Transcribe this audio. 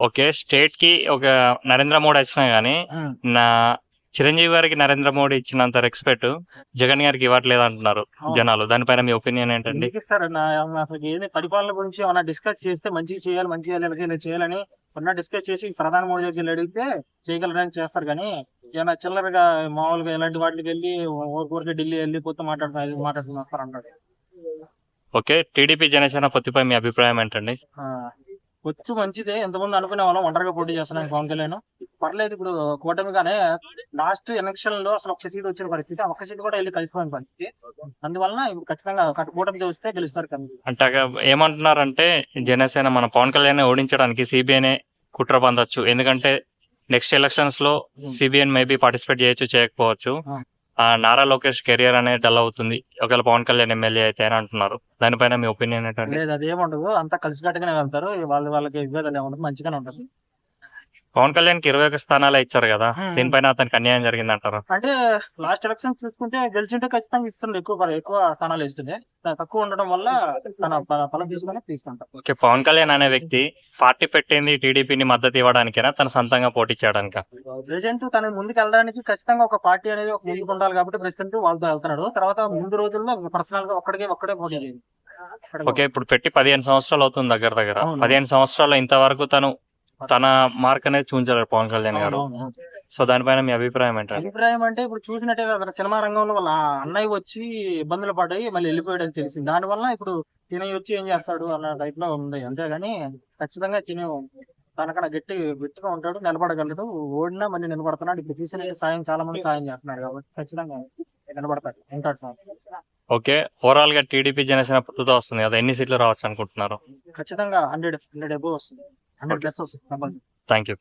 Okay స్టేట్కి ఒక నరేంద్ర మోడీ వచ్చినా గానీ నా చిరంజీవి గారికి నరేంద్ర మోడీ ఇచ్చినంత రెస్పెక్ట్ జగన్ గారికి ఇవ్వట్లేదు అంటున్నారు. జనాలు. దానిపైన మీ ఒపీనియన్ ఏంటండి? ఏది పరిపాలన గురించి ఏమన్నా డిస్కస్ చేస్తే మంచిగా చేయాలి మంచిగా చేయాలి, చేయాలని ఉన్న డిస్కస్ చేసి ప్రధాని మోడీ దగ్గరికి వెళ్ళి అడిగితే చేయగలరని చేస్తారు. కానీ ఏమైనా చిల్లరగా మామూలుగా ఇలాంటి వాటికి వెళ్ళి ఊరికే ఢిల్లీ వెళ్ళి కొత్త మాట్లాడుతున్నారు మాట్లాడుతుని వస్తారు అంటారు ఓకే టీడీపీ జనసేన పొత్తుపై మీ అభిప్రాయం ఏంటండి? పొత్తు మంచిదే. ఎంతమంది అనుకునే వాళ్ళం ఒంటరిగా పోటీ చేస్తున్నాం పవన్ కళ్యాణ్. పర్లేదు ఇప్పుడు కూటమిగానే లాస్ట్ ఎలక్షన్లో అసలు ఒక్క సీట్ వచ్చిన పరిస్థితి. ఒక్క సీట్ కూడా వెళ్ళి కలిసిపోయిన పరిస్థితి. అందువలన ఖచ్చితంగా కూటమి వస్తే గెలుస్తారు అంటే ఏమంటున్నారంటే జనసేన మన పవన్ కళ్యాణ్ ఓడించడానికి సిబిఐనే కుట్ర పొందొచ్చు. ఎందుకంటే నెక్స్ట్ ఎలక్షన్స్లో సిబిఐన్ మేబీ పార్టిసిపేట్ చేయొచ్చు చేయకపోవచ్చు. ఆ నారా లోకేష్ కెరియర్ అనేది డల్ అవుతుంది. ఒకవేళ పవన్ కళ్యాణ్ ఎమ్మెల్యే అయితే అని అంటున్నారు. దానిపైన మీ ఒపీనియన్ ఏంటంటే లేదు అది ఏముండదు అంతా కలిసికట్టుగానే వెళ్తారు. వాళ్ళ వాళ్ళకి విభేదాలు ఏముండదు మంచిగానే ఉంటుంది. పవన్ కళ్యాణ్కి ఇరవై ఒక స్థానాలే ఇచ్చారు కదా. దీనిపైన అతనికి అన్యాయం జరిగింది అంటారు అంటే లాస్ట్ ఎలక్షన్స్ చూసుకుంటే గెలిచింటే ఖచ్చితంగా ఇస్తుండే. ఎక్కువ ఎక్కువ స్థానాలు ఇస్తుండే. తక్కువ ఉండడం వల్ల తన ఫలం తీసుకుని తీసుకుంటాం. ఓకే పవన్ కళ్యాణ్ అనే వ్యక్తి పార్టీ పెట్టింది టీడీపీని మద్దతు ఇవ్వడానికేనా? తన సొంతంగా పోటీ చేయడానికా ప్రెసెంట్ తన ముందుకు వెళ్ళడానికి ఖచ్చితంగా ఒక పార్టీ అనేది ఒక ముందుకు ఉండాలి కాబట్టి ప్రెసిడెంట్ వాళ్ళతో వెళ్తున్నాడు. తర్వాత ముందు రోజుల్లో పర్సనల్గా ఒక్కడికే ఒక్కడే పోటీ ఓకే ఇప్పుడు పెట్టి పదిహేను సంవత్సరాలు అవుతుంది దగ్గర దగ్గర. పదిహేను సంవత్సరాలు ఇంతవరకు తను తన మార్క్ అనేది చూపించలేరు పవన్ కళ్యాణ్ గారు. సో దానిపైన మీ అభిప్రాయం ఏంటండి అభిప్రాయం అంటే ఇప్పుడు చూసినట్టయితే అతను సినిమా రంగంలో వాళ్ళ అన్నయ్య వచ్చి ఇబ్బందులు పడ్డాయి మళ్ళీ వెళ్ళిపోయాడు అని తెలిసింది. దాని వల్ల ఇప్పుడు తినే వచ్చి ఏం చేస్తాడు అన్న టైప్లో ఉంది. అంతేగాని ఖచ్చితంగా తినే తనకన్నా గట్టి గట్టిగా ఉంటాడు నిలబడగలడు. ఓడినా మళ్ళీ నిలబడుతున్నాడు. ఇప్పుడు చూసిన సాయం చాలా మంది సాయం చేస్తున్నారు కాబట్టి ఖచ్చితంగా నిలబడతాడు ఉంటాడు సార్ ఓకే ఓవరాల్గా టీడీపీ జనసేన పొత్తుతో వస్తుంది కదా ఎన్ని సీట్లు రావచ్చు అనుకుంటున్నారు? ఖచ్చితంగా హండ్రెడ్ హండ్రెడ్ అబోవ్ వస్తుంది. హండ్రెడ్ ప్లస్ వస్తుంది కంపల్సరీ థ్యాంక్ యూ